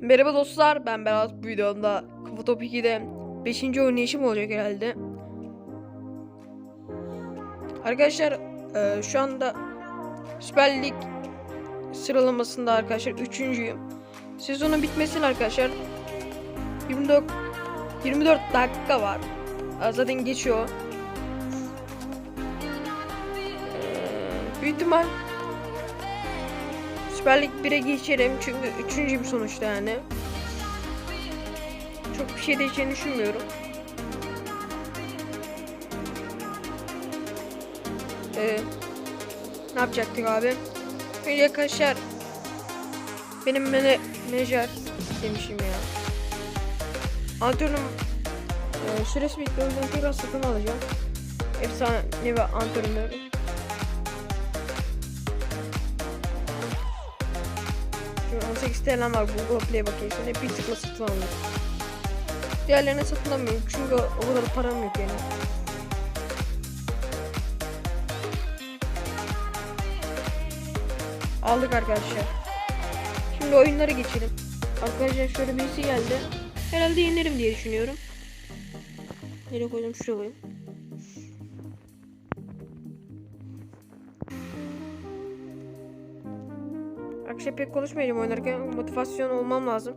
Merhaba dostlar, ben Berat. Bu videomda Kafa Top 2'de 5. oynayışım olacak herhalde. Arkadaşlar, e, şu anda Süper Lig sıralamasında arkadaşlar 3.'üyüm. Sezonun bitmesine arkadaşlar 24 24 dakika var. E, Zaten geçiyor. E, büyük ihtimal Süper Lig 1'e geçerim çünkü üçüncüyüm sonuçta yani. Çok bir şey değişeceğini düşünmüyorum. Ee, ne yapacaktık abi? Önce arkadaşlar benim mene menajer demişim ya. Antrenörüm e, süresi bitti o yüzden tekrar satın alacağım. Efsane ve antrenörü. 18 TL var Google Play bakıyorsun. Hep bir tıkla satın alıyorum. Diğerlerine satın alamıyorum çünkü o kadar param yok yani. Aldık arkadaşlar. Şimdi oyunlara geçelim. Arkadaşlar şöyle birisi geldi. Herhalde yenirim diye düşünüyorum. Nereye koydum? Şuraya koyayım. Arkadaşlar pek konuşmayacağım oynarken motivasyon olmam lazım.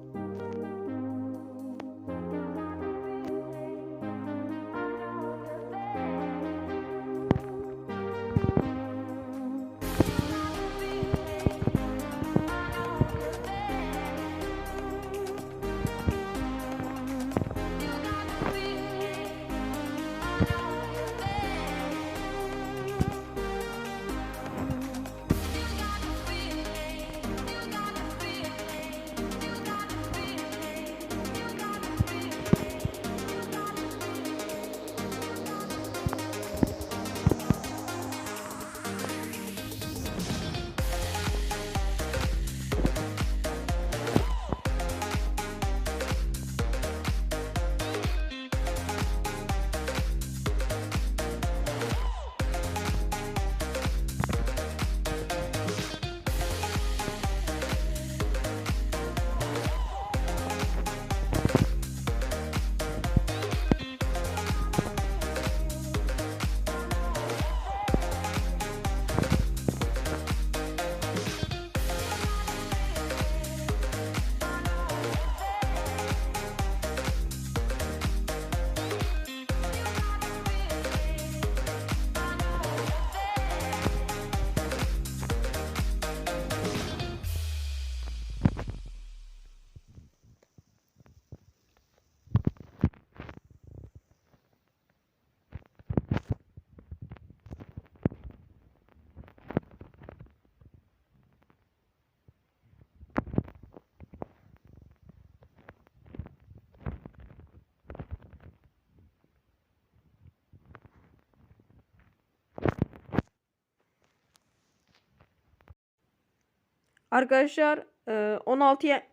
Arkadaşlar e, 16 ye-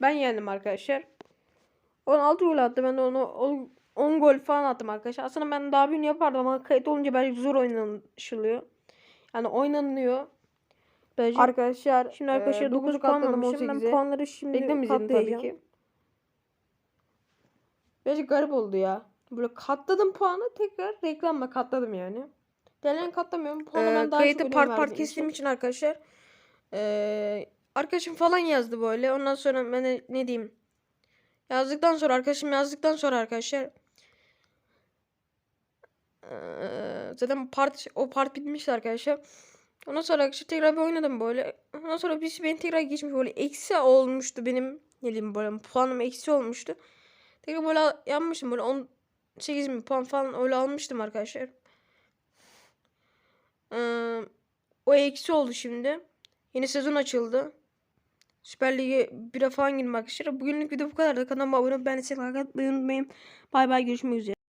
ben yendim arkadaşlar. 16 gol attı. Ben de onu o- 10 gol falan attım arkadaşlar. Aslında ben daha büyüğünü yapardım ama kayıt olunca belki zor oynanışılıyor. Yani oynanılıyor. Belki Arkadaşlar Şimdi arkadaşlar 9 puan almışım. Ben puanları şimdi Beklemeyeceğim tabii ki. Birazcık garip oldu ya. Böyle katladım puanı tekrar reklamla katladım yani. Diğerlerini katlamıyorum. Puanı ben daha kayıtı part part kestiğim için arkadaşlar. Arkadaşım falan yazdı böyle. Ondan sonra ben de ne diyeyim. Yazdıktan sonra arkadaşım yazdıktan sonra arkadaşlar. Ee, zaten part o part bitmişti arkadaşlar. Ondan sonra arkadaşlar tekrar bir oynadım böyle. Ondan sonra birisi beni tekrar geçmiş böyle eksi olmuştu benim ne diyeyim böyle puanım eksi olmuştu. Tekrar böyle yapmıştım böyle 18 bin puan falan öyle almıştım arkadaşlar. Ee, o eksi oldu şimdi. Yeni sezon açıldı. Süper Lig'e bir falan girdim arkadaşlar. Bugünlük video bu kadar da kanalıma abone olup beğendiyseniz like atmayı unutmayın. Bay bay görüşmek üzere.